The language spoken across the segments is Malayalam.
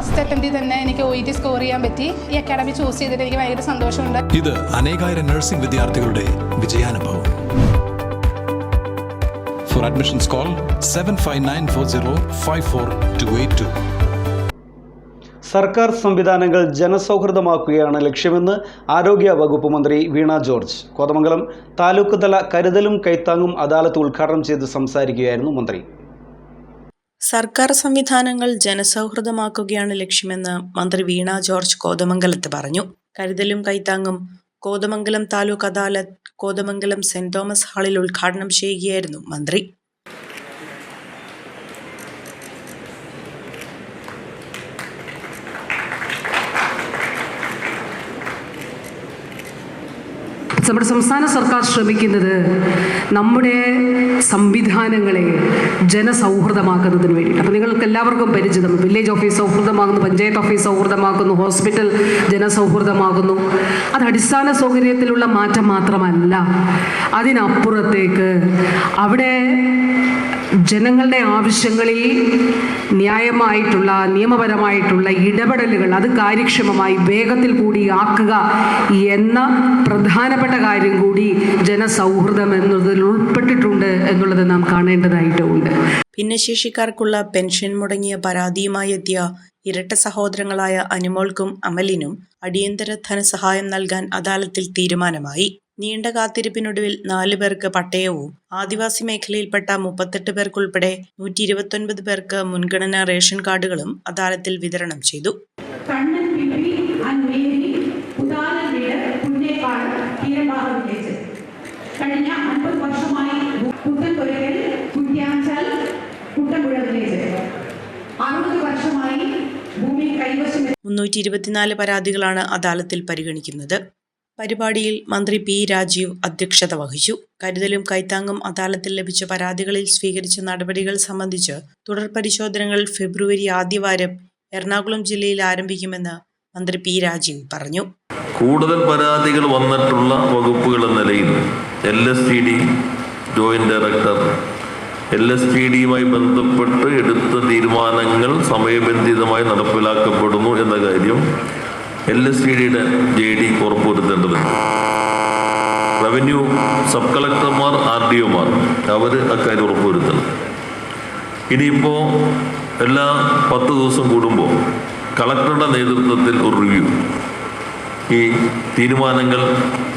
ഫസ്റ്റ് അറ്റംപ്റ്റിൽ തന്നെ എനിക്ക് ഒ ഇ ടി സ്കോർ ചെയ്യാൻ പറ്റി. ഈ അക്കാഡമി ചൂസ് ചെയ്തിട്ട് എനിക്ക് ഭയങ്കര സന്തോഷമുണ്ട്. ഇത് അനേകായിരം നഴ്സിംഗ് വിദ്യാർത്ഥികളുടെ വിജയാനുഭവം. For admissions call seven five nine four zero five four two eight two സർക്കാർ സംവിധാനങ്ങൾ ജനസൗഹൃദമാക്കുകയാണ് ലക്ഷ്യമെന്ന് ആരോഗ്യ വകുപ്പ് മന്ത്രി വീണ ജോർജ്. കോതമംഗലം താലൂക്ക് തല കരുതലും കൈത്താങ്ങും അദാലത്ത് ഉദ്ഘാടനം ചെയ്ത് സംസാരിക്കുകയായിരുന്നു മന്ത്രി. സർക്കാർ സംവിധാനങ്ങൾ ജനസൗഹൃദമാക്കുകയാണ് ലക്ഷ്യമെന്ന് മന്ത്രി വീണ ജോർജ് കോതമംഗലത്ത് പറഞ്ഞു. കരുതലും കൈത്താങ്ങും കോതമംഗലം താലൂക്ക് അദാലത്ത് കോതമംഗലം സെന്റ് തോമസ് ഹാളിൽ ഉദ്ഘാടനം ചെയ്യുകയായിരുന്നു മന്ത്രി. നമ്മുടെ സംസ്ഥാന സർക്കാർ ശ്രമിക്കുന്നത് നമ്മുടെ സംവിധാനങ്ങളെ ജനസൗഹൃദമാക്കുന്നതിന് വേണ്ടി അപ്പോൾ നിങ്ങൾക്ക് എല്ലാവർക്കും പരിചിതം. വില്ലേജ് ഓഫീസ് സൗഹൃദമാകുന്നു പഞ്ചായത്ത് ഓഫീസ് സൗഹൃദമാക്കുന്നു ഹോസ്പിറ്റൽ ജനസൗഹൃദമാകുന്നു. അത് അടിസ്ഥാന സൗകര്യത്തിലുള്ള മാറ്റം മാത്രമല്ല അതിനപ്പുറത്തേക്ക് അവിടെ ജനങ്ങളുടെ ആവശ്യങ്ങളിൽ ന്യായമായിട്ടുള്ള നിയമപരമായിട്ടുള്ള ഇടപെടലുകൾ അത് കാര്യക്ഷമമായി വേഗത്തിൽ കൂടി ആക്കുക എന്ന പ്രധാനപ്പെട്ട കാര്യം കൂടി ജനസൗഹൃദം എന്നതിൽ ഉൾപ്പെട്ടിട്ടുണ്ട് എന്നുള്ളത് നാം കാണേണ്ടതായിട്ടുമുണ്ട് ഭിന്നശേഷിക്കാർക്കുള്ള പെൻഷൻ മുടങ്ങിയ പരാതിയുമായി എത്തിയ ഇരട്ട സഹോദരങ്ങളായ അനുമോൾക്കും അമലിനും അടിയന്തര ധനസഹായം നൽകാൻ അദാലത്തിൽ തീരുമാനമായി. നീണ്ട കാത്തിരിപ്പിനൊടുവിൽ നാലു പേർക്ക് പട്ടയവും. ആദിവാസി മേഖലയിൽപ്പെട്ട മുപ്പത്തെട്ട് പേർക്കുൾപ്പെടെ നൂറ്റി ഇരുപത്തൊൻപത് പേർക്ക് മുൻഗണനാ റേഷൻ കാർഡുകളും അദാലത്തിൽ വിതരണം ചെയ്തു. കണ്ണൻ പിമ്പി ആൻഡ് മേരി ഉദാരൻ വീട് പുന്നേക്കാട് കഴിഞ്ഞ അൻപത് വർഷമായി പുത്തൻപുരകൽ കുറ്റ്യാഞ്ചൽ കുട്ടമ്പുഴ വില്ലേജ്. അറുപത് വർഷമായി ഭൂമി കൈവശം മുന്നൂറ്റി ഇരുപത്തിനാല് പരാതികളാണ് അദാലത്തിൽ പരിഗണിക്കുന്നത്. പരിപാടിയിൽ മന്ത്രി പി രാജീവ് അധ്യക്ഷത വഹിച്ചു. കരുതലും കൈത്താങ്ങും അദാലത്തിൽ ലഭിച്ച പരാതികളിൽ സ്വീകരിച്ച നടപടികൾ സംബന്ധിച്ച് തുടർ പരിശോധനകൾ ഫെബ്രുവരി ആദ്യവാരം എറണാകുളം ജില്ലയിൽ ആരംഭിക്കുമെന്ന് മന്ത്രി പി രാജീവ് പറഞ്ഞു. കൂടുതൽ പരാതികൾ വന്നിട്ടുള്ള വകുപ്പുകൾ എന്ന നിലയിൽ L S T D joint director L S T ഡിയുമായി ബന്ധപ്പെട്ട് എടുത്ത തീരുമാനങ്ങൾ സമയബന്ധിതമായി നടപ്പിലാക്കപ്പെടുന്നു എന്ന കാര്യം എൽ എസ് ടി ഡിയുടെ ജെ ഡി ഉറപ്പുവരുത്തേണ്ടതുണ്ട് റവന്യൂ സബ് കളക്ടർമാർ ആർ ഡി ഒമാർ അവർ അക്കാര്യം ഉറപ്പുവരുത്തണം. ഇനിയിപ്പോൾ എല്ലാ പത്ത് ദിവസം കൂടുമ്പോൾ കളക്ടറുടെ നേതൃത്വത്തിൽ ഒരു റിവ്യൂ ഈ തീരുമാനങ്ങൾ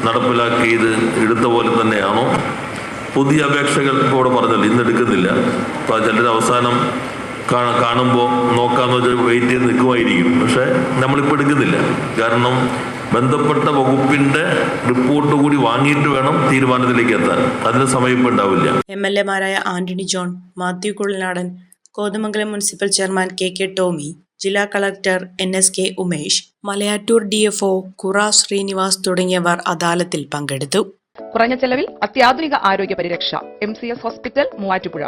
നടപ്പിലാക്കിയത് എടുത്ത പോലെ തന്നെയാണോ? പുതിയ അപേക്ഷകൾ ഇപ്പോൾ ഇവിടെ പറഞ്ഞല്ലോ ഇന്ന് എടുക്കുന്നില്ല. അപ്പോൾ ചിലർ അവസാനം കാണുമ്പോൾ നോക്കാമെന്ന് വെച്ചാൽ വെയിറ്റ് ചെയ്ത് നിൽക്കുമായിരിക്കും. പക്ഷേ നമ്മളിപ്പോൾ എടുക്കുന്നില്ല. കാരണം ബന്ധപ്പെട്ട വകുപ്പിന്റെ റിപ്പോർട്ട് കൂടി വാങ്ങിയിട്ട് വേണം തീരുമാനത്തിലേക്ക് എത്താൻ. അതിന് സമയം ഇപ്പോൾ ഉണ്ടാവില്ല. M L എമാരായ Antony John Mathew Kuzhalnadan Kothamangalam municipal chairman K K Tomy ജില്ലാ collector N S K Umesh Malayattoor D F O കുറ ശ്രീനിവാസ് തുടങ്ങിയവർ അദാലത്തിൽ പങ്കെടുത്തു. കുറഞ്ഞ ചെലവിൽ അത്യാധുനിക ആരോഗ്യ പരിരക്ഷ M C S hospital Muvattupuzha.